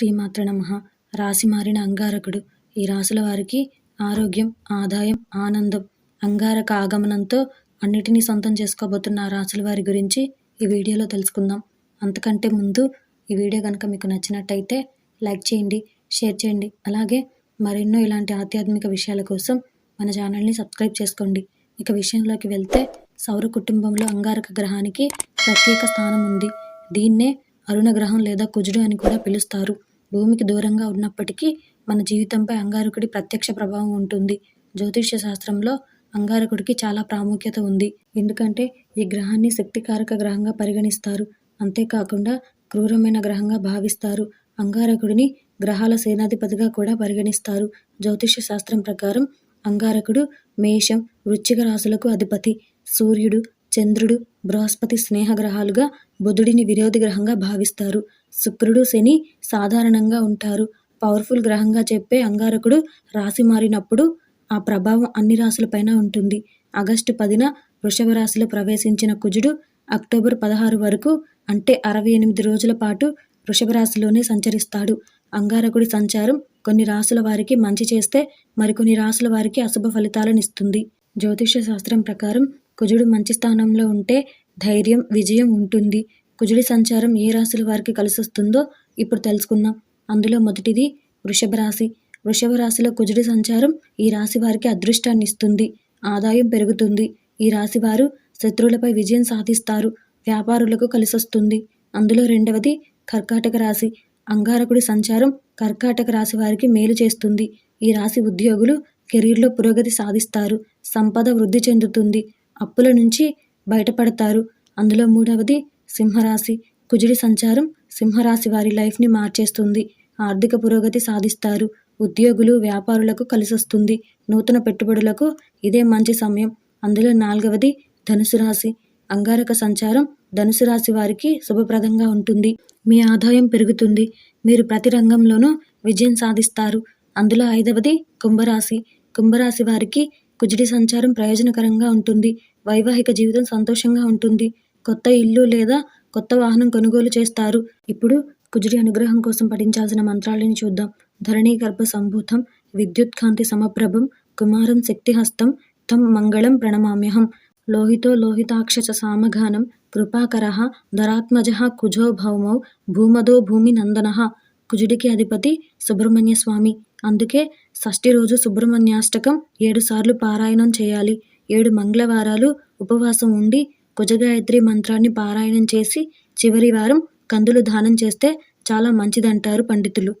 శ్రీమాత్ర నమః. రాశి మారిన అంగారకుడు. ఈ రాశుల వారికి ఆరోగ్యం ఆదాయం ఆనందం అంగారక ఆగమనంతో అన్నిటినీ సొంతం చేసుకోబోతున్న ఆ రాశుల వారి గురించి ఈ వీడియోలో తెలుసుకుందాం. అంతకంటే ముందు ఈ వీడియో కనుక మీకు నచ్చినట్టయితే లైక్ చేయండి షేర్ చేయండి. అలాగే మరెన్నో ఇలాంటి ఆధ్యాత్మిక విషయాల కోసం మన ఛానల్ని సబ్స్క్రైబ్ చేసుకోండి. ఇక విషయంలోకి వెళ్తే సౌర కుటుంబంలో అంగారక గ్రహానికి ప్రత్యేక స్థానం ఉంది. దీన్నే అరుణ గ్రహం లేదా కుజుడు అని కూడా పిలుస్తారు. భూమికి దూరంగా ఉన్నప్పటికీ మన జీవితంపై అంగారకుడి ప్రత్యక్ష ప్రభావం ఉంటుంది. జ్యోతిష్య శాస్త్రంలో అంగారకుడికి చాలా ప్రాముఖ్యత ఉంది. ఎందుకంటే ఈ గ్రహాన్ని శక్తికారక గ్రహంగా పరిగణిస్తారు. అంతేకాకుండా క్రూరమైన గ్రహంగా భావిస్తారు. అంగారకుడిని గ్రహాల సేనాధిపతిగా కూడా పరిగణిస్తారు. జ్యోతిష్య శాస్త్రం ప్రకారం అంగారకుడు మేషం వృశ్చిక రాశులకు అధిపతి. సూర్యుడు చంద్రుడు బృహస్పతి స్నేహగ్రహాలుగా బుధుడిని విరోధి గ్రహంగా భావిస్తారు. శుక్రుడు శని సాధారణంగా ఉంటారు. పవర్ఫుల్ గ్రహంగా చెప్పే అంగారకుడు రాశి మారినప్పుడు ఆ ప్రభావం అన్ని రాశులపైన ఉంటుంది. ఆగస్టు పదిన వృషభ రాశిలో ప్రవేశించిన కుజుడు అక్టోబర్ పదహారు వరకు అంటే అరవై ఎనిమిది రోజుల పాటు వృషభ రాశిలోనే సంచరిస్తాడు. అంగారకుడి సంచారం కొన్ని రాశుల వారికి మంచి చేస్తే మరికొన్ని రాశుల వారికి అశుభ ఫలితాలను ఇస్తుంది. జ్యోతిష్య శాస్త్రం ప్రకారం కుజుడు మంచి స్థానంలో ఉంటే ధైర్యం విజయం ఉంటుంది. కుజుడి సంచారం ఏ రాశుల వారికి కలిసొస్తుందో ఇప్పుడు తెలుసుకుందాం. అందులో మొదటిది వృషభ రాశి. వృషభ రాశిలో కుజుడి సంచారం ఈ రాశి వారికి అదృష్టాన్ని ఇస్తుంది. ఆదాయం పెరుగుతుంది. ఈ రాశి వారు శత్రువులపై విజయం సాధిస్తారు. వ్యాపారులకు కలిసొస్తుంది. అందులో రెండవది కర్కాటక రాశి. అంగారకుడి సంచారం కర్కాటక రాశి వారికి మేలు చేస్తుంది. ఈ రాశి ఉద్యోగులు కెరీర్లో పురోగతి సాధిస్తారు. సంపద వృద్ధి చెందుతుంది. అప్పుల నుంచి బయటపడతారు. అందులో మూడవది సింహరాశి. కుజుడి సంచారం సింహరాశి వారి లైఫ్ని మార్చేస్తుంది. ఆర్థిక పురోగతి సాధిస్తారు. ఉద్యోగులు వ్యాపారులకు కలిసొస్తుంది. నూతన పెట్టుబడులకు ఇదే మంచి సమయం. అందులో నాలుగవది ధనుసు రాశి. అంగారక సంచారం ధనుసు రాశి వారికి శుభప్రదంగా ఉంటుంది. మీ ఆదాయం పెరుగుతుంది. మీరు ప్రతి రంగంలోనూ విజయం సాధిస్తారు. అందులో ఐదవది కుంభరాశి. కుంభరాశి వారికి కుజుడి సంచారం ప్రయోజనకరంగా ఉంటుంది. వైవాహిక జీవితం సంతోషంగా ఉంటుంది. కొత్త ఇల్లు లేదా కొత్త వాహనం కొనుగోలు చేస్తారు. ఇప్పుడు కుజుడి అనుగ్రహం కోసం పఠించాల్సిన మంత్రాలను చూద్దాం. ధరణీ గర్భ సంభూతం విద్యుత్ కాంతి సమప్రభం కుమారం శక్తిహస్తం తం మంగళం ప్రణమామ్యహం. లోహితో లోహితాక్షచ సామఘానం సామగానం కృపాకర ధరాత్మజ కుజో భౌమౌ భూమదో భూమి నందన. కుజుడికి అధిపతి సుబ్రహ్మణ్య స్వామి. అందుకే షష్ఠి రోజు సుబ్రహ్మణ్యాష్టకం ఏడు సార్లు పారాయణం చేయాలి. ఏడు మంగళవారాలు ఉపవాసం ఉండి కుజగాయత్రి మంత్రాన్ని పారాయణం చేసి చివరి వారం కందులు దానం చేస్తే చాలా మంచిదంటారు పండితులు.